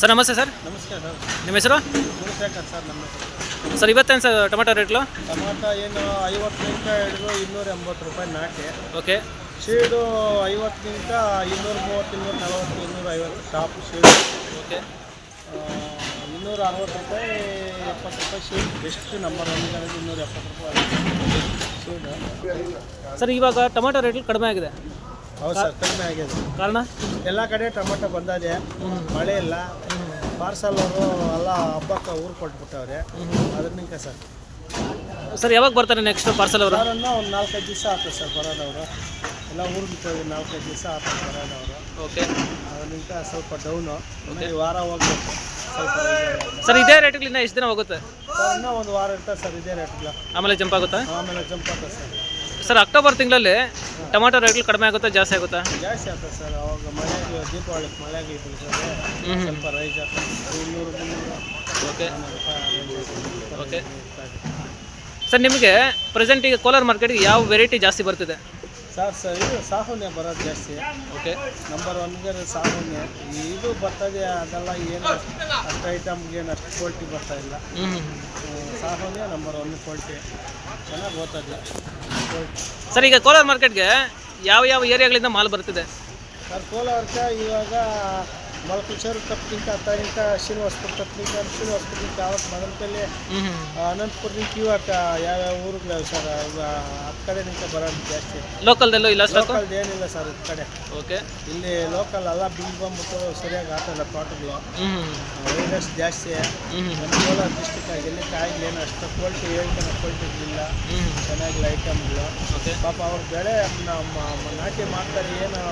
Sir ನಮಸ್ತೆ sir. ನಮಸ್ಕಾರ sir. ನಿಮ್ಮ ಹೆಸರು? ಗುಣಶೇಖರ್ ಸರ್ ನಮ್ಮ ಹೆಸರು. ಸರ್ ಇವತ್ತೇನು ಸರ್ ಟೊಮೆಟೊ ರೇಟ್ಲು ಟೊಮೆಟೊ ಏನು ಐವತ್ತರಿಂದ ಹಿಡಿದು ಇನ್ನೂರ ಎಂಬತ್ತು ರೂಪಾಯಿ ನಾಟಿ ಓಕೆ. ಶೀಡು ಐವತ್ತರಿಂದ ಇನ್ನೂರ ಮೂವತ್ತು ಇನ್ನೂರ ನಲವತ್ತು ಇನ್ನೂರ ಐವತ್ತು ಟಾಪ್ ಶೀಡು. ಓಕೆ. ಇನ್ನೂರ ಅರವತ್ತು ರೂಪಾಯಿ ಎಪ್ಪತ್ತು ರೂಪಾಯಿ ಶೀಡ್. ಬೆಸ್ಟ್ ನಂಬರ್ ಒನ್ ಇನ್ನೂರ ಎಪ್ಪತ್ತು ರೂಪಾಯಿ ಶೀಡು ಸರ್ ಇವಾಗ ಟೊಮೆಟೊ ರೇಟ್ಲು ಕಡಿಮೆ ಆಗಿದೆ. ಹೌದು ಸರ್ ಕಡಿಮೆ ಆಗಿದೆ. ಕಾರಣ? ಎಲ್ಲ ಕಡೆ ಟೊಮೆಟೊ ಬಂದಿದೆ ಮಳೆ ಇಲ್ಲ. ಪಾರ್ಸಲ್ ಅವರು ಎಲ್ಲ ಹಬ್ಬಕ್ಕೆ ಊರು ಕೊಟ್ಬಿಟ್ಟವ್ರೆ. ಅದರಿಂದ ಸರ್. ಸರ್ ಯಾವಾಗ ಬರ್ತಾರೆ ನೆಕ್ಸ್ಟ್ ಪಾರ್ಸಲ್ ಅವರು? ಒಂದು ನಾಲ್ಕೈದು ದಿವಸ ಆಗ್ತದೆ ಸರ್ ಬರೋದವರು. ಎಲ್ಲ ಊರು ಬಿಟ್ಟವ್ರಿ ನಾಲ್ಕೈದು ದಿವಸ ಆಗ್ತದೆ ಬರೋದವರು. ಓಕೆ ಅದರಿಂದ ಸ್ವಲ್ಪ ಡೌನು ಈ ವಾರ ಹೋಗ್ಬೇಕು. ಸ್ವಲ್ಪ ಸರ್ ಇದೇ ರೇಟ್ಗಳಿಂದ ಎಷ್ಟು ದಿನ ಹೋಗುತ್ತೆ? ಇನ್ನೂ ಒಂದು ವಾರ ಇರ್ತದೆ ಸರ್ ಇದೇ ರೇಟ್ಗಳ ಆಮೇಲೆ ಜಂಪ್ ಆಗುತ್ತಾ? ಆಮೇಲೆ ಜಂಪ್ ಆಗುತ್ತೆ ಸರ್. ಸರ್ ಅಕ್ಟೋಬರ್ ತಿಂಗಳಲ್ಲಿ ಟೊಮೆಟೊ ರೇಟ್ಗಳು ಕಡಿಮೆ ಆಗುತ್ತಾ ಜಾಸ್ತಿ ಆಗುತ್ತಾ? ಜಾಸ್ತಿ ಆಗ್ತದೆ ಸರ್ ಅವಾಗ ಮಳೆಗೆ ದೀಪಾವಳಿ ಮಳೆಗೆ ಬೀಳ್ತದೆ ಹ್ಮ್. ಸ್ವಲ್ಪ ರೈಸ್ ಆಗ್ತದೆ ಇನ್ನೂರು ಮುನ್ನೂರು ಓಕೆ. ಸರ್ ನಿಮಗೆ ಪ್ರೆಸೆಂಟ್ ಈಗ ಕೋಲಾರ ಮಾರ್ಕೆಟ್ಗೆ ಯಾವ ವೆರೈಟಿ ಜಾಸ್ತಿ ಬರ್ತಿದೆ? ಸರ್ ಸರ್ ಇದು ಸಾಹುನ್ಯ ಬರೋದು ಜಾಸ್ತಿ. ಓಕೆ. ನಂಬರ್ ಒನ್ಗೆ ಸಾಹುನ್ಯ ಇದು ಬರ್ತದೆ ಅದೆಲ್ಲ ಏನು ಅಷ್ಟು ಐಟಮ್ಗೆ ಏನು ಅಷ್ಟು ಕ್ವಾಲ್ಟಿ ಬರ್ತಾ ಇಲ್ಲ. ಹ್ಞೂ ಸಾಮಾನ್ಯ ನಂಬರ್ ಒನ್ ಕ್ವಾಲ್ಟಿ ಚೆನ್ನಾಗಿ ಓದ್ತದೆ ಸರ್ ಈಗ ಕೋಲಾರ ಮಾರ್ಕೆಟ್ಗೆ ಯಾವ ಯಾವ ಏರಿಯಾಗಳಿಂದ ಮಾಲ್ ಬರ್ತಿದೆ ಸರ್ ಕೋಲಾರಕ್ಕೆ ಇವಾಗ ಮಲ್ಕುಚೇರು ತಪ್ಪಲಿಂಕ ತನಿಕ ಶ್ರೀನಿವಾಸಪುರ ತಪ್ಪಲಿಂಕ ಶ್ರೀನಿವಾಸಪುರಲಿಂಕ ಅವತ್ತು ಮದನಪಲ್ಲಿ ಹ್ಞೂ ಅನಂತಪುರದಿಂದ ಯಾವ ಯಾವ್ಯಾವ ಊರುಗಳು ಸರ್ ಹತ್ತು ಕಡೆ ನಿಂತ ಬರೋದು ಜಾಸ್ತಿ ಲೋಕಲ್ದಲ್ಲೂ ಇಲ್ಲ ಲೋಕಲ್ದು ಏನಿಲ್ಲ ಸರ್ ಈ ಕಡೆ ಓಕೆ ಇಲ್ಲಿ ಲೋಕಲ್ ಅಲ್ಲ ಬಿಲ್ ಬಂದ್ಬಿಟ್ಟು ಸರಿಯಾಗಿ ಆಗ್ತಲ್ಲ ತೋಟಗಳು ವೈರಸ್ ಜಾಸ್ತಿ ನಮ್ಮ ಕೋಲಾರ ಡಿಸ್ಟಿಕ್ ಎಲ್ಲಿ ಕಾಯಿಲೆ ಏನು ಅಷ್ಟು ಕ್ವಾಲಿಟಿ ಹೇಳ್ತಾನೆ ಕ್ವಾಲಿಟಿ ಇಲ್ಲ ಚೆನ್ನಾಗಿಲ್ಲ ಐಟಮ್ಗಳು ಓಕೆ ಪಾಪ ಅವ್ರ ಬೆಳೆ ನಮ್ಮ ನಾಟಿ ಮಾಡ್ತಾರೆ ಏನು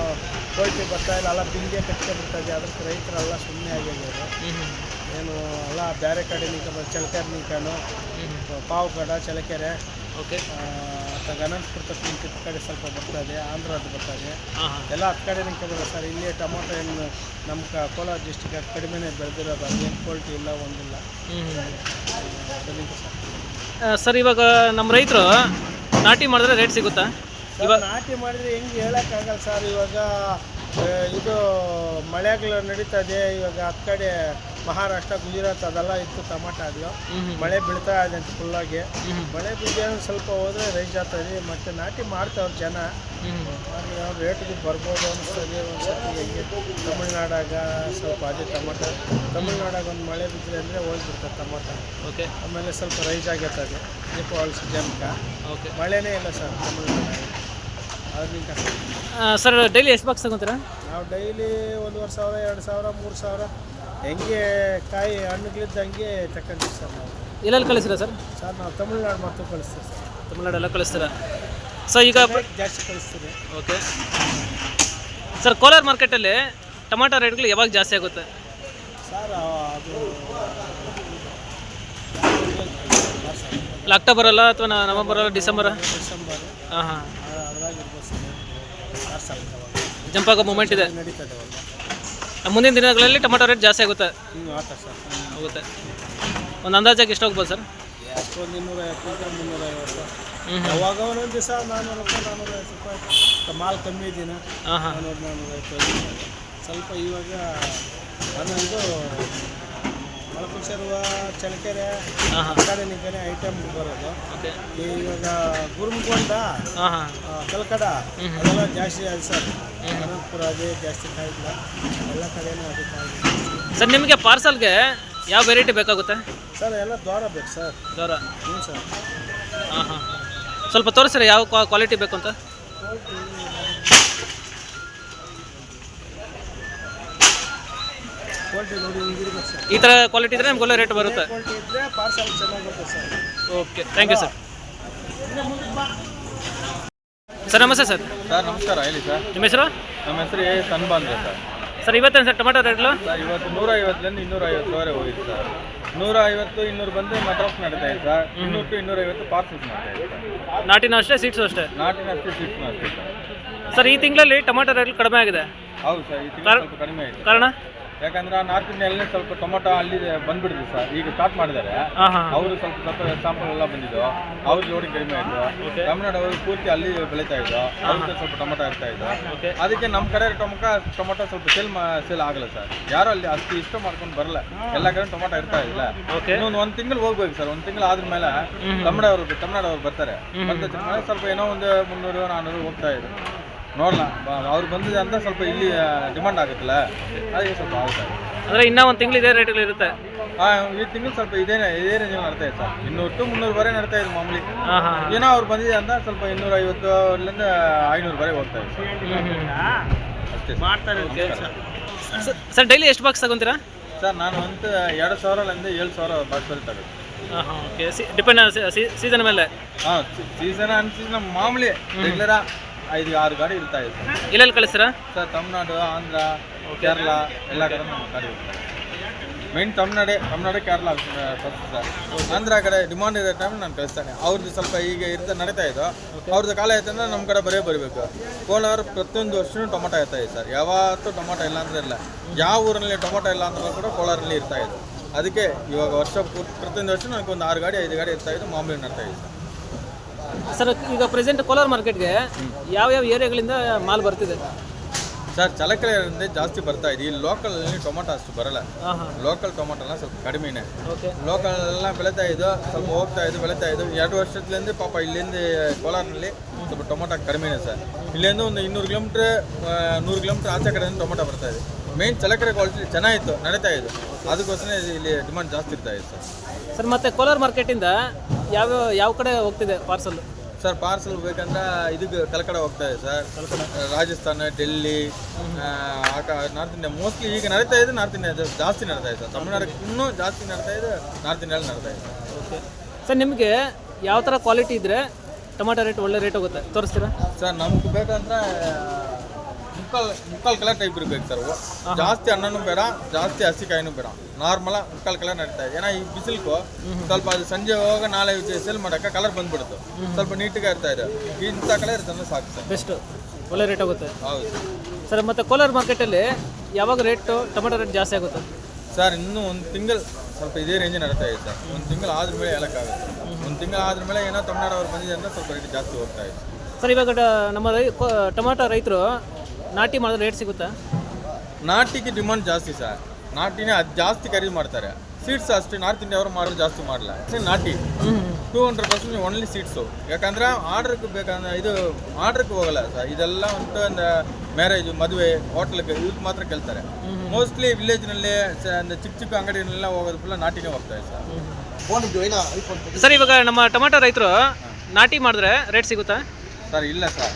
ಕ್ವಾಲಿಟಿ ಬರ್ತಾ ಇಲ್ಲ ಎಲ್ಲ ಬಿಂಗೆ ಕಟ್ಕೊಂಡ್ಬಿಡ್ತದೆ ಅದಕ್ಕೆ ರೈತರೆಲ್ಲ ಸುಮ್ಮನೆ ಆಗಿದ್ದಾರೆ. ಏನು ಎಲ್ಲ ಬೇರೆ ಕಡೆ ನಿಂಕ ಚಳಕೆರೆ ನಿಂಕನು ಪಾವಗಡ ಚಳಕೆರೆ ಓಕೆ. ತಕ್ಕ ನಿಂಕ ಕಡೆ ಸ್ವಲ್ಪ ಬರ್ತದೆ ಆಂಧ್ರದ್ದು ಬರ್ತದೆ ಬರ್ತಾ ಇದೆ. ಎಲ್ಲ ಹತ್ತು ಕಡೆ ನಿಂಕ ಬರ್ತದೆ ಸರ್. ಇಲ್ಲಿ ಟೊಮೊಟೊ ಏನು ನಮ್ಮ ಕೋಲಾರ ಡಿಸ್ಟಿಕ್ ಕಡಿಮೆನೇ ಬೆಳೆದಿರೋದು. ಅದೇನು ಕ್ವಾಲಿಟಿ ಇಲ್ಲ ಒಂದಿಲ್ಲ. ಸರ್. ಸರ್ ಇವಾಗ ನಮ್ಮ ರೈತರು ನಾಟಿ ಮಾಡಿದ್ರೆ ರೇಟ್ ಸಿಗುತ್ತಾ? ಇವಾಗ ನಾಟಿ ಮಾಡಿದ್ರೆ ಹೆಂಗೆ ಹೇಳೋಕ್ಕಾಗಲ್ಲ ಸರ್. ಇವಾಗ ಇದು ಮಳೆಗಳು ಇದೆ. ಇವಾಗ ಆ ಕಡೆ ಮಹಾರಾಷ್ಟ್ರ ಗುಜರಾತ್ ಅದೆಲ್ಲ ಇತ್ತು ಟಮಾಟ ಆಗಲು ಹ್ಞೂ ಹ್ಞೂ ಮಳೆ ಬೀಳ್ತಾ ಇದೆ ಅಂತ ಫುಲ್ಲಾಗಿ ಆಗಿ. ಮಳೆ ಬಿದ್ದೆ ಸ್ವಲ್ಪ ಹೋದ್ರೆ ರೈಸ್ ಆಗ್ತದೆ ಮತ್ತೆ ನಾಟಿ ಮಾಡ್ತಾವ್ರು ಜನ. ಅವ್ರು ರೇಟ್ಗೆ ಬರ್ಬೋದು ಅನಿಸ್ತದೆ. ಒಂದು ಸರ್ತಿ ಹೆಂಗೆ ತಮಿಳ್ನಾಡಾಗ ಸ್ವಲ್ಪ ಅದೇ ಟಮಾಟ. ತಮಿಳ್ನಾಡಾಗ ಒಂದು ಮಳೆ ಬಿದ್ದರೆ ಅಂದರೆ ಹೋಗ್ಬಿಡ್ತದೆ ಟಮಾಟ. ಓಕೆ ಆಮೇಲೆ ಸ್ವಲ್ಪ ರೈಸ್ ಆಗಿರ್ತದೆ ದೀಪಾವಳಿ ಸೀಸನ್ಗೆ. ಓಕೆ ಮಳೆನೇ ಇಲ್ಲ ಸರ್ ತಮಿಳ್ನಾಡಾಗ ಅದರಿಂದ ಸರ್ ಡೈಲಿ ಎಷ್ಟು ಬಾಕ್ಸ್ ತಗೊಂತೀರಾ? ನಾವು ಡೈಲಿ ಒಂದೂವರೆ ಸಾವಿರ ಎರಡು ಸಾವಿರ ಮೂರು ಸಾವಿರ. ಹೆಂಗೆ ಕಾಯಿ ಹಣ್ಣುಗಳಿದ್ದಂಗೆ ತಕ್ಕಂತೀವಿ ಸರ್ ನಾವು. ಎಲ್ಲೆಲ್ಲಿ ಕಳಿಸ್ತೀರಾ ಸರ್? ಸರ್ ನಾವು ತಮಿಳ್ನಾಡು ಮತ್ತು ಕಳಿಸ್ತೀವಿ ಸರ್. ತಮಿಳ್ನಾಡೆಲ್ಲ ಕಳಿಸ್ತೀರಾ? ಸರ್ ಈಗ ಜಾಸ್ತಿ ಕಳಿಸ್ತೀವಿ. ಓಕೆ. ಸರ್ ಕೋಲಾರ ಮಾರ್ಕೆಟಲ್ಲಿ ಟೊಮಾಟೊ ರೇಟ್ಗಳು ಯಾವಾಗ ಜಾಸ್ತಿ ಆಗುತ್ತೆ? ಸರ್ ಅದು ಇಲ್ಲ ಅಕ್ಟೋಬರ್ ಅಲ್ಲ ಅಥವಾ ನವಂಬರ್ ಅಲ್ಲ ಡಿಸೆಂಬರ್? ಡಿಸೆಂಬರ್. ಹಾಂ ಹಾಂ ಅದ್ರಾಗಿರ್ಬೋದು ಸರ್ ಆರು ಸಾವಿರ ಜಂಪ್ ಆಗೋ ಮೂಮೆಂಟ್ ಇದೆ. ನಡೀತದೆ ಮುಂದಿನ ದಿನಗಳಲ್ಲಿ ಟೊಮೆಟೊ ರೇಟ್ ಜಾಸ್ತಿ ಆಗುತ್ತೆ. ಹ್ಞೂ ಸರ್. ಆಗುತ್ತೆ ಒಂದು ಅಂದಾಜಾಗಿ ಎಷ್ಟು ಹೋಗ್ಬೋದು ಸರ್? ಅಷ್ಟೊಂದು ಇನ್ನೂರ ಐವತ್ತು ಮುನ್ನೂರ ಐವತ್ತು ಹ್ಞೂ ಯಾವಾಗ ಒಂದೊಂದು ದಿವಸ ನಾನ್ನೂರು ರೂಪಾಯಿ ನಾನ್ನೂರ ಐವತ್ತು ರೂಪಾಯಿ ಮಾಲ್ ಕಮ್ಮಿ ಇದ್ದೀನ. ಹಾಂ ಹಾಂ ನಾನ್ನೂರು ನಾನ್ನೂರ ಐವತ್ತು ಸ್ವಲ್ಪ ಇವಾಗ ನಾನು ಇದು ಮಲಕುಂಚರ್ವ ಚಳಕೆರೆ ಹಾಂ ಹಾಂ. ಕಡೆ ನಿಂಕನೆ ಐಟಮ್ ಬರೋದು. ಓಕೆ. ಇವಾಗ ಗುರುಮುಖಂಡ ಹಾಂ ಹಾಂ. ಕಲ್ಕಡ. ಅದೆಲ್ಲ ಜಾಸ್ತಿ ಅದು ಸರ್ ಅನಂತಪುರ ಅದೇ ಜಾಸ್ತಿ ಕಾಯಿಲ್ಲ. ಎಲ್ಲ ಕಡೆನೂ ಅದೇ ಕಾಯಿಲ್ಲ. ಸರ್ ನಿಮಗೆ ಪಾರ್ಸಲ್ಗೆ ಯಾವ ವೆರೈಟಿ ಬೇಕಾಗುತ್ತೆ? ಸರ್ ಎಲ್ಲ ದ್ವಾರ ಬೇಕು ಸರ್. ದ್ವಾರ. ಹ್ಞೂ ಸರ್. ಹಾಂ ಹಾಂ. ಸ್ವಲ್ಪ ತೋರಿಸ್ರಿ ಯಾವ ಕ್ವಾಲಿಟಿ ಬೇಕು ಅಂತ? ಕ್ವಾಲಿಟಿ ನೋಡಿ ಹಿಂಗಿರ್ಬೇಕು ಸರ್ ಈ ಥರ ಕ್ವಾಲಿಟಿ ಇದ್ರೆ ನಮ್ಗೆ ಒಳ್ಳೆ ರೇಟ್ ಬರುತ್ತೆ. ಕ್ವಾಲಿಟಿ ಇದ್ದರೆ parcel ಚೆನ್ನಾಗುತ್ತೆ sir okay thank you sir sir ನಮಸ್ತೆ ಸರ್ ಸರ್ ನಮಸ್ಕಾರ ಹೇಳಿ ಸರ್ ನಿಮ್ಮ ಹೆಸರು? ನಮ್ಮ ಹೆಸರು ಎ ಎಸ್ ಅನ್ಬಾಂದ್ರೆ ಸರ್ ಸರ್ ಇವತ್ತೇನು ಸರ್ ಟೊಮೆಟೊ ರೇಟ್ಲು ಸರ್ ಇವತ್ತು ನೂರ ಐವತ್ತರಿಂದ ಇನ್ನೂರ ಐವತ್ತುವರೆ ಹೋಗಿದೆ ಸರ್ ನೂರ ಐವತ್ತು ಇನ್ನೂರು ಬಂದು ಮಟ್ರಾಸ್ ನಡೀತಾ ಇದೆ ಸರ್ ಇನ್ನೂರು ಟು ಇನ್ನೂರ ಐವತ್ತು ಪಾರ್ಸಲ್ಸ್ ಮಾಡ್ತಾ ಇದೆ ಸರ್ ನಾಟಿನ ಅಷ್ಟೇ ಸೀಟ್ಸು ಅಷ್ಟೇ? ನಾಟಿನ ಅಷ್ಟೇ ಸೀಟ್ಸ್ ಮಾಡ್ತೀವಿ ಸರ್ ಸರ್ ಈ ತಿಂಗಳಲ್ಲಿ ಟೊಮೆಟೊ ರೇಟ್ ಕಡಿಮೆ ಆಗಿದೆ. ಹೌದು ಸರ್ ಈ ತಿಂಗಳು ಸ್ವಲ್ಪ ಕಡಿಮೆ ಆಗಿದೆ. ಕಾರಣ? ಯಾಕಂದ್ರೆ ನಾರ್ತ್ ಇಂಡಿಯಲ್ಲಿ ಸ್ವಲ್ಪ ಟೊಮೊಟೊ ಅಲ್ಲಿ ಬಂದ್ಬಿಡ್ತು ಸರ್. ಈಗ ಸ್ಟಾರ್ಟ್ ಮಾಡಿದ್ದಾರೆ. ಅವರು ಸ್ವಲ್ಪ ಸ್ವಲ್ಪ ಸ್ಯಾಂಪಲ್ ಎಲ್ಲ ಬಂದಿದ್ದು. ಅವ್ರ ಜೋಡಿ ಕಡಿಮೆ ಆಯ್ತು. ತಮಿಳ್ನಾಡು ಅವರು ಪೂರ್ತಿ ಅಲ್ಲಿ ಬೆಳೀತಾ ಇದ್ದು ಅವ್ರಿಗೆ ಸ್ವಲ್ಪ ಟೊಮೊಟೊ ಇರ್ತಾ ಇದ್ದು ಅದಕ್ಕೆ ನಮ್ಮ ಕಡೆ ಟೊಮೊಟೊ ಟೊಮೊಟೊ ಸ್ವಲ್ಪ ಸೇಲ್ ಸೇಲ್ ಆಗಲ್ಲ ಸರ್. ಯಾರು ಅಲ್ಲಿ ಅಷ್ಟು ಇಷ್ಟ ಮಾಡ್ಕೊಂಡು ಬರಲ್ಲ. ಎಲ್ಲ ಕಡೆ ಟೊಮೊಟೊ ಇರ್ತಾ ಇಲ್ಲ. ಇನ್ನೊಂದು ಒಂದು ತಿಂಗಳು ಹೋಗ್ಬೇಕು ಸರ್. ಒಂದು ತಿಂಗಳು ಆದ್ಮೇಲೆ ತಮಿಳು ಅವರು ತಮಿಳ್ನಾಡು ಅವ್ರು ಬರ್ತಾರೆ. ಬಂದ ಸ್ವಲ್ಪ ಏನೋ ಒಂದು ಮುನ್ನೂರು ನಾನ್ನೂರು ಹೋಗ್ತಾ ಇದೆ ನೋಡಲ್ಲ ಅವ್ರು ಬಂದಿದೆ ಅಂತ ಸ್ವಲ್ಪ ಇಲ್ಲಿ ಡಿಮಾಂಡ್ ಆಗುತ್ತಲ್ಲ? ಅದಕ್ಕೆ ಸ್ವಲ್ಪ ಆಗುತ್ತೆ. ಅಂದರೆ ಇನ್ನೂ ಒಂದು ತಿಂಗಳು ಇದೇ ರೇಟಲ್ಲಿ ಇರುತ್ತೆ? ಹಾಂ ಈ ತಿಂಗಳು ಸ್ವಲ್ಪ ಇದೇನೆ ಇದೇ ರೇಂಜ್ ನಡ್ತಾ ಇದೆ ಸರ್. ಇನ್ನೂರು ಟು ಮುನ್ನೂರುವರೆ ನಡ್ತಾ ಇದೆ ಮಾಮೂಲಿ. ಏನೋ ಅವ್ರು ಬಂದಿದೆ ಅಂತ ಸ್ವಲ್ಪ ಇನ್ನೂರ ಐವತ್ತು ಅಲ್ಲಿಂದ ಐನೂರುವರೆಗೆ ಹೋಗ್ತಾ ಇದೆ ಸರ್. ಮಾಡ್ತಾರೆ ಡೈಲಿ ಎಷ್ಟು ಬಾಕ್ಸ್ ತಗೊಂತೀರಾ? ಸರ್ ನಾನು ಒಂದು ಎರಡು ಸಾವಿರದಿಂದ ಏಳು ಸಾವಿರ ಬಾಕ್ಸಲ್ಲಿ ತಗೋದು ಹಾಂ ಹಾಂ ಓಕೆ ಡಿಪೆಂಡ್ ಸೀಸನ್ ಮೇಲೆ. ಹಾಂ ಸೀಸನ್ ಅನ್ಸೀಸನ್ ಮಾಮೂಲಿ ರೆಗ್ಯುಲರ ಐದು ಆರು ಗಾಡಿ ಇರ್ತಾ ಇದೆ ಸರ್. ಎಲ್ಲೆಲ್ಲಿ ಕಳಿಸ್ತೀರ? ಸರ್ ತಮಿಳ್ನಾಡು ಆಂಧ್ರ ಕೇರಳ ಎಲ್ಲ ಕಡೆ ನಮ್ಮ ಗಾಡಿ ಮೇನ್ ತಮಿಳ್ನಾಡೆ ತಮಿಳ್ನಾಡು ಕೇರಳ ಫಸ್ಟ್ ಸರ್ ಆಂಧ್ರ ಕಡೆ ಡಿಮಾಂಡ್ ಇರೋ ಟೈಮ್ ನಾನು ಕಳಿಸ್ತಾನೆ. ಅವ್ರದ್ದು ಸ್ವಲ್ಪ ಈಗ ಇರ್ತಾ ನಡೀತಾ ಇದ್ದು ಅವ್ರದ್ದು ಕಾಲ ಆಯ್ತಂದ್ರೆ ನಮ್ಮ ಕಡೆ ಬರೀ ಬರಬೇಕು. ಕೋಲಾರ ಪ್ರತಿಯೊಂದು ವರ್ಷನೂ ಟೊಮೊಟೊ ಇರ್ತಾ ಇದೆ ಸರ್. ಯಾವತ್ತೂ ಟೊಮೊಟೊ ಇಲ್ಲ ಅಂದ್ರೆ ಇಲ್ಲ. ಯಾವ ಊರಿನಲ್ಲಿ ಟೊಮೊಟೊ ಇಲ್ಲ ಅಂದ್ರೆ ಕೂಡ ಕೋಲಾರಲ್ಲಿ ಇರ್ತಾ ಇದೆ. ಅದಕ್ಕೆ ಇವಾಗ ವರ್ಷ ಪೂರ್ತಿ ಪ್ರತಿಯೊಂದು ವರ್ಷ ನನಗೆ ಒಂದು ಆರು ಗಾಡಿ ಐದು ಗಾಡಿ ಇರ್ತಾ ಇದ್ದು ಮಾಮೂಲಿ ನಡ್ತಾ ಇದೆ. ಸರ್ ಸರ್ ಈಗ ಪ್ರೆಸೆಂಟ್ ಕೋಲಾರ ಮಾರ್ಕೆಟ್ಗೆ ಯಾವ ಯಾವ ಏರಿಯಾಗಳಿಂದ ಮಾಲ್ ಬರ್ತಿದೆ? ಸರ್ ಚಲಕರೆಯಿಂದ ಜಾಸ್ತಿ ಬರ್ತಾ ಇದೆ. ಈ ಲೋಕಲಲ್ಲಿ ಟೊಮೊಟೊ ಅಷ್ಟು ಬರಲ್ಲ. ಲೋಕಲ್ ಟೊಮೊಟೊ ಎಲ್ಲ ಸ್ವಲ್ಪ ಕಡಿಮೆನೆ. ಓಕೆ ಲೋಕಲ್ ಎಲ್ಲ ಬೆಳೀತಾ ಇದ್ದು ಸ್ವಲ್ಪ ಹೋಗ್ತಾ ಇದ್ದು ಬೆಳೀತಾ ಇದ್ದು ಎರಡು ವರ್ಷದಿಂದ ಪಾಪ ಇಲ್ಲಿಂದ ಕೋಲಾರ್ನಲ್ಲಿ ಸ್ವಲ್ಪ ಟೊಮೊಟೊ ಕಡಿಮೆನೆ ಸರ್. ಇಲ್ಲಿಂದ ಒಂದು ಇನ್ನೂರು ಕಿಲೋಮೀಟ್ರ್ ನೂರು ಕಿಲೋಮೀಟ್ರ್ ಆಚೆ ಕಡೆಯಿಂದ ಟೊಮೊಟೊ ಬರ್ತಾ ಇದೆ. ಮೇನ್ ಚಲಕರೆ ಕ್ವಾಲಿಟಿ ಚೆನ್ನಾಗಿತ್ತು ನಡೀತಾ ಇದ್ದು ಅದಕ್ಕೋಸ್ಕರ ಇಲ್ಲಿ ಡಿಮಾಂಡ್ ಜಾಸ್ತಿ ಇರ್ತಾ ಇದೆ ಸರ್. ಸರ್ ಮತ್ತೆ ಕೋಲಾರ ಮಾರ್ಕೆಟಿಂದ ಯಾವ ಯಾವ ಕಡೆ ಹೋಗ್ತಿದೆ ಪಾರ್ಸಲ್ ಸರ್ ಪಾರ್ಸಲ್ ಬೇಕಂದ್ರೆ ಇದಕ್ಕೆ ಕಲ್ಕಡ ಹೋಗ್ತಾ ಇದೆ sir. Rajasthan Delhi north India mostly ಈಗ ನಡೀತಾ ಇದೆ ನಾರ್ತ್ ಇಂಡಿಯಾ ಜಾಸ್ತಿ ನಡೀತಾ ಇದೆ ಸರ್. ತಮಿಳ್ನಾಡಿಗೆ ಇನ್ನೂ ಜಾಸ್ತಿ ನಡೀತಾ ಇದೆ ನಾರ್ತ್ ಇಂಡಿಯಲ್ಲಿ ನಡೀತಾ ಇದೆ. ಓಕೆ ಸರ್ ನಿಮಗೆ ಯಾವ ಥರ ಕ್ವಾಲಿಟಿ ಇದ್ದರೆ ಟೊಮಾಟೊ ರೇಟ್ ಒಳ್ಳೆ ರೇಟ್ ಹೋಗುತ್ತೆ? ತೋರಿಸ್ತೀರಾ? ಸರ್ ನಮ್ಗೆ ಬೇಕಂದ್ರೆ ಮುಕ್ಕಾಲ್ ಮುಕ್ಕಾಲ್ ಕಲರ್ ಟೈಪ್ ಇರ್ಬೇಕು ಸರ್ ಜಾಸ್ತಿ ಅನ್ನನೂ ಬೇಡ ಜಾಸ್ತಿ ಹಸಿಕಾಯಿನೂ ಬೇಡ. ನಾರ್ಮಲ್ ಮುಕ್ಕಾಲ್ ಕಲರ್ ನಡೀತಾ ಇದೆ. ಏன்னா ಈ ಬಿಸಿಲ್ಕು ಸ್ವಲ್ಪ ಅದು ಸಂಜೆ ಹೋಗ ನಾಳೆ ಸೇಲ್ ಮಾಡೋಕೆ ಕಲರ್ ಬಂದ್ಬಿಡುತ್ತೆ. ಸ್ವಲ್ಪ ನೀಟಿಗೆ ಇರ್ತಾ ಇದೆ. ಇಂಥ ಕಲರ್ ಇರ್ತಂದ್ರೆ ಸಾಕು ಸರ್ ಬೆಸ್ಟ್ ಒಳ್ಳೆ ರೇಟ್ ಆಗುತ್ತೆ. ಹೌದು. ಸರ್ ಮತ್ತು ಕೋಲಾರ ಮಾರ್ಕೆಟಲ್ಲಿ ಯಾವಾಗ ರೇಟು ಟೊಮೆಟೊ ರೇಟ್ ಜಾಸ್ತಿ ಆಗುತ್ತೆ? ಸರ್ ಇನ್ನೂ ಒಂದು ತಿಂಗಳು ಸ್ವಲ್ಪ ಇದೇ ರೇಂಜ್ ನಡೀತಾ ಇದೆ. ಸರ್ ಒಂದು ತಿಂಗಳು ಆದ್ರ ಮೇಲೆ ಹೇಳೋಕ್ಕಾಗುತ್ತೆ ಒಂದು ತಿಂಗಳು ಆದ್ರ ಮೇಲೆ ಏನೋ ತಮಿಳ್ನಾಡು ಅವ್ರು ಬಂದಿದೆ ಅಂದ್ರೆ ಸ್ವಲ್ಪ ರೇಟ್ ಜಾಸ್ತಿ ಹೋಗ್ತಾ ಇದೆ. ಸರ್ ಇವಾಗ ನಮ್ಮ ರೈ ಟೊಮೆಟೊ ರೈತರು ನಾಟಿ ಮಾಡಿದ್ರೆ ರೇಟ್ ಸಿಗುತ್ತಾ? ನಾಟಿಗೆ ಡಿಮಾಂಡ್ ಜಾಸ್ತಿ ಸರ್ ನಾಟಿನೇ ಅದು ಜಾಸ್ತಿ ಖರೀದಿ ಮಾಡ್ತಾರೆ. ಸೀಡ್ಸ್ ಅಷ್ಟೇ ನಾರ್ತ್ ಇಂಡಿಯಾ ಅವರು ಮಾಡೋದು ಜಾಸ್ತಿ ಮಾಡಲ್ಲ ಅಷ್ಟೇ ನಾಟಿ. Two hundred percent only seeds ಯಾಕಂದ್ರೆ ಆರ್ಡ್ರಿಗೆ ಬೇಕಂದ್ರೆ ಇದು ಆರ್ಡ್ರಿಗೆ ಹೋಗಲ್ಲ ಸರ್ ಇದೆಲ್ಲ ಒಂದು ಒಂದು ಮ್ಯಾರೇಜು ಮದುವೆ ಹೋಟ್ಲಿಗೆ ಇದಕ್ಕೆ ಮಾತ್ರ ಕೇಳ್ತಾರೆ. ಮೋಸ್ಟ್ಲಿ ವಿಲೇಜ್ನಲ್ಲಿ ಚಿಕ್ಕ ಚಿಕ್ಕ ಅಂಗಡಿನೆಲ್ಲ ಹೋಗೋದು ಫುಲ್ಲ ನಾಟಿನೇ ಹೋಗ್ತಾ ಇದೆ ಸರ್ ಸರ್ ಇವಾಗ ನಮ್ಮ ಟೊಮೆಟೊ ರೈತರು ನಾಟಿ ಮಾಡಿದ್ರೆ ರೇಟ್ ಸಿಗುತ್ತಾ? ಸರ್ ಇಲ್ಲ ಸರ್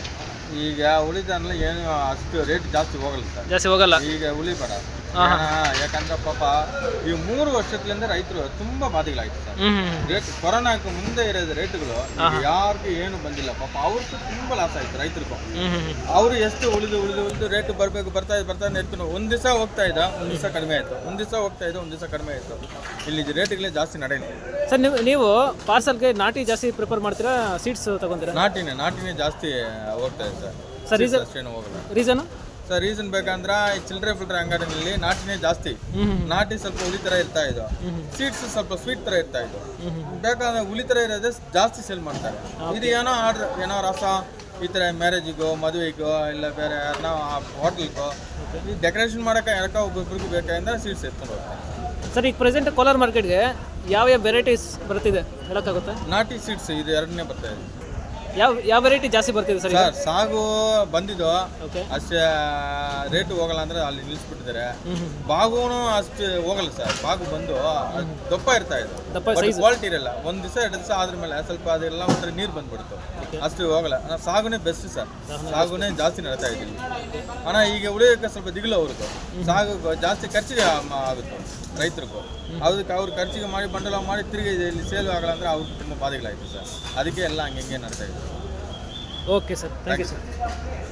ಈಗ ಉಳಿದಲ್ಲ ಏನು ಅಷ್ಟು ರೇಟ್ ಜಾಸ್ತಿ ಹೋಗಲ್ಲ ಸರ್. ಜಾಸ್ತಿ ಹೋಗಲ್ಲ. ಈಗ ಉಳಿಬೇಡ ಯಾಕಂದ್ರೆ ಪಾಪ ಈ ಮೂರು ವರ್ಷದಿಂದ ರೈತರು ತುಂಬಾ ಬಾಧೆಗಳಾಯ್ತು ಸರ್. ರೇಟ್ ಕೊರೋನಾಕ್ಕೆ ಮುಂದೆ ಇರೋದು ರೇಟ್ಗಳು ಯಾರಿಗೂ ಏನು ಬಂದಿಲ್ಲ. ಪಾಪ ಅವ್ರಿಗೂ ತುಂಬಾ ಲಾಸ್ ಆಯ್ತು ರೈತರಿಗೂ. ಅವರು ಎಷ್ಟು ಉಳಿದು ಉಳಿದು ಉಳಿದು ರೇಟ್ ಬರ್ಬೇಕು ಬರ್ತಾ ಇದೆ ಬರ್ತಾ ಇರ್ತೀನಿ ಒಂದ್ ದಿವಸ ಹೋಗ್ತಾ ಇದ್ದ ಒಂದ್ ದಿವಸ ಕಡಿಮೆ ಆಯ್ತು. ಒಂದ್ ದಿವಸ ಹೋಗ್ತಾ ಇದ್ದ ಒಂದ್ ದಿವಸ ಕಡಿಮೆ ಆಯ್ತು. ಇಲ್ಲಿ ರೇಟ್ಗಳೇ ಜಾಸ್ತಿ ನಡೆಯುತ್ತೆ ಸರ್ ನೀವು ನೀವು ಪಾರ್ಸಲ್ಗೆ ನಾಟಿ ಜಾಸ್ತಿ ಪ್ರಿಪೇರ್ ಮಾಡ್ತೀರಾ ಸೀಡ್ಸ್ ತಗೊಂತೀರಾ? ನಾಟಿನೇ ನಾಟಿನೇ ಜಾಸ್ತಿ ಹೋಗ್ತಾ ಇದೆ ಸರ್. ಸರ್ ರೀಸನ್ ಹೋಗಲ್ಲ. ರೀಸನು ರೀಸನ್ ಬೇಕಂದ್ರೆ ಈ ಚಿಲ್ಡ್ರೆ ಫಿಲ್ಟರ್ ಅಂಗಡಿನಲ್ಲಿ ನಾಟಿನೇ ಜಾಸ್ತಿ. ನಾಟಿ ಸ್ವಲ್ಪ ಹುಲಿ ತರ ಇರ್ತಾ ಇದು. ಸೀಡ್ಸ್ ಸ್ವಲ್ಪ ಸ್ವೀಟ್ ತರ ಇರ್ತಾ ಇದು. ಬೇಕಾದ್ರೆ ಹುಲಿ ಥರ ಇರೋದೇ ಜಾಸ್ತಿ ಸೇಲ್ ಮಾಡ್ತಾರೆ. ಇದು ಏನೋ ಆರ್ಡ್ರ್ ಏನೋ ರಸ ಈ ತರ ಮ್ಯಾರೇಜಿಗೋ ಮದುವೆಗೋ ಇಲ್ಲ ಬೇರೆ ಯಾರನ್ನ ಹೋಟೆಲ್ಗೋ ಈ ಡೆಕೋರೇಷನ್ ಮಾಡಕ್ಕೆ ಯಾರಕ್ಕ ಒಬ್ಬೊಬ್ರಿಗೆ ಬೇಕಂದ್ರೆ ಸೀಡ್ಸ್ ಎತ್ಕೊಂಡು ಸರ್ ಈಗ ಪ್ರೆಸೆಂಟ್ ಕೋಲಾರ್ ಮಾರ್ಕೆಟ್ಗೆ ಯಾವ ಯಾವ ವೆರೈಟೀಸ್ ಬರ್ತಿದೆ? ಹೇಳಕ್ಕಾಗುತ್ತೆ? ನಾಟಿ ಸೀಡ್ಸ್ ಇದು ಎರಡನೇ ಬರ್ತಾ ಇದೆ. ಯಾವ ಯಾವ ವೆರೈಟಿ ಜಾಸ್ತಿ ಬರ್ತಿದೆ ಸರ್ ಈಗ? ಸರ್ ಸಾಗು ಬಂದಿದ್ದು. ಓಕೆ ಅಷ್ಟೇ ರೇಟ್ ಹೋಗಲ್ಲ ಅಂದ್ರೆ ಅಲ್ಲಿ ನಿಲ್ಲಿಸ್ಬಿಟ್ಟಿದ್ದಾರೆ. ಬಾಗುನು ಅಷ್ಟು ಹೋಗಲ್ಲ ಸರ್. ಬಾಗು ಬಂದು ಅದು ದಪ್ಪ ಇರ್ತಾ ಇದೆ. ದಪ್ಪ ಕ್ವಾಲಿಟಿ ಇರಲ್ಲ. ಒಂದ್ ದಿವಸ ಎರಡು ದಿವಸ ಆದ್ಮೇಲೆ ಸ್ವಲ್ಪ ಅದೆಲ್ಲ ಒಂಥರ ನೀರು ಬಂದ್ಬಿಡ್ತು. ಅಷ್ಟು ಹೋಗಲ್ಲ. ಅಣ್ಣ, ಸಾಗುನೇ ಬೆಸ್ಟ್ ಸರ್. ಸಾಗುನೇ ಜಾಸ್ತಿ ನಡೀತಾ ಇದ್ದೀವಿ ಅಣ್ಣ ಈಗ ಉಳಿಯೋಕೆ ಸ್ವಲ್ಪ ದಿಗಿಲು ಅವ್ರದ್ದು ಸಾಗು ಜಾಸ್ತಿ ಖರ್ಚಿಗೆ ಆಗುತ್ತೆ. ರೈತರಿಗೂ ಅದಕ್ಕೆ ಅವ್ರು ಖರ್ಚಿಗೆ ಮಾಡಿ ಬಂಡಲ ಮಾಡಿ ತಿರುಗಿ ಇಲ್ಲಿ ಸೇಲ್ ಆಗಲ್ಲ ಅಂದ್ರೆ ಅವ್ರಿಗೆ ತುಂಬ ಬಾಧೆಗಳಾಯ್ತು ಸರ್ ಅದಕ್ಕೆ ಎಲ್ಲ ಹಂಗೆ ಹಿಂಗೆ ನಡ್ತಾ ಇದೆ okay sir thank you sir